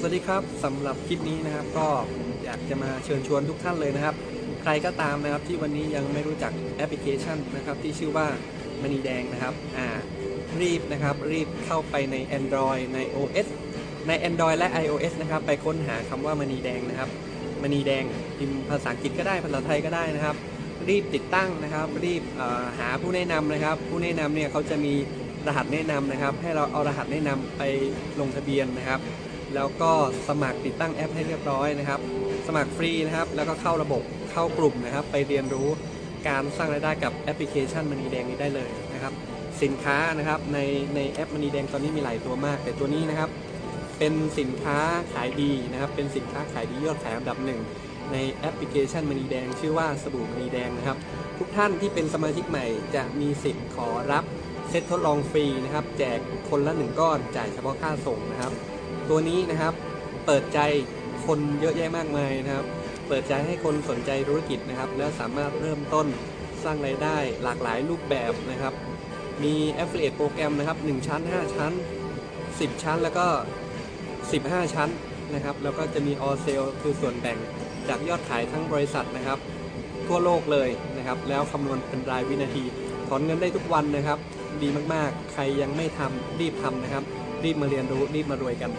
สวัสดีครับสำหรับคลิปนี้นะครับ ก็อยากจะมาเชิญชวนทุกท่านเลยนะครับ ใครก็ตามนะครับที่วันนี้ยังไม่รู้จักแอปพลิเคชันนะครับที่ชื่อว่ามณีแดงนะครับอ่ารีบนะครับรีบเข้าไปใน Android ใน OS ใน Android และ iOS นะครับ ไปค้นหาคำว่ามณีแดงนะครับมณีแดงพิมพ์ภาษาอังกฤษก็ได้ภาษาไทยก็ได้นะครับ รีบติดตั้งนะครับ รีบหาผู้แนะนำนะครับ ผู้แนะนำเนี่ยเขาจะมีรหัสแนะนำนะครับ ให้เราเอารหัสแนะนำไปลงทะเบียนนะครับ แล้วก็สมัครติดตั้งแอปให้เรียบร้อยนะครับ สมัครฟรีนะครับ แล้วก็เข้าระบบเข้ากลุ่มนะครับ ไปเรียนรู้การสร้างรายได้กับแอปพลิเคชันมณีแดงนี้ได้เลยนะครับ สินค้านะครับในในแอปมณีแดงตอนนี้มีหลายตัวมาก แต่ตัวนี้นะครับ เป็นสินค้าขายดีนะครับ เป็นสินค้าขายดียอดขายอันดับหนึ่งในแอปพลิเคชันมณีแดง ชื่อว่าสบู่มณีแดงนะครับ ทุกท่านที่เป็นสมาชิกใหม่จะมีสิทธิ์ขอรับ เซตทดลองฟรีนะครับ แจกคนละหนึ่งก้อนจ่ายเฉพาะค่าส่งนะครับ ตัวนี้นะครับเปิดใจคนเยอะแยะมากมายนะครับ เปิดใจให้คนสนใจธุรกิจนะครับ แล้วสามารถเริ่มต้นสร้างรายได้หลากหลายรูปแบบนะครับ มี Affiliate โปรแกรมนะครับ 1 ชั้น 5 ชั้น 10 ชั้นแล้วก็ 15 ชั้นนะครับ แล้วก็จะมี All Sale คือส่วนแบ่งจากยอดขายทั้งบริษัทนะครับ ทั่วโลกเลยนะครับ แล้วคำนวณเป็นรายวินาที ถอนเงินได้ทุกวันนะครับ ดีมากๆ ใครยังไม่ทำรีบทำนะครับ รีบมาเรียนรู้รีบมารวยกัน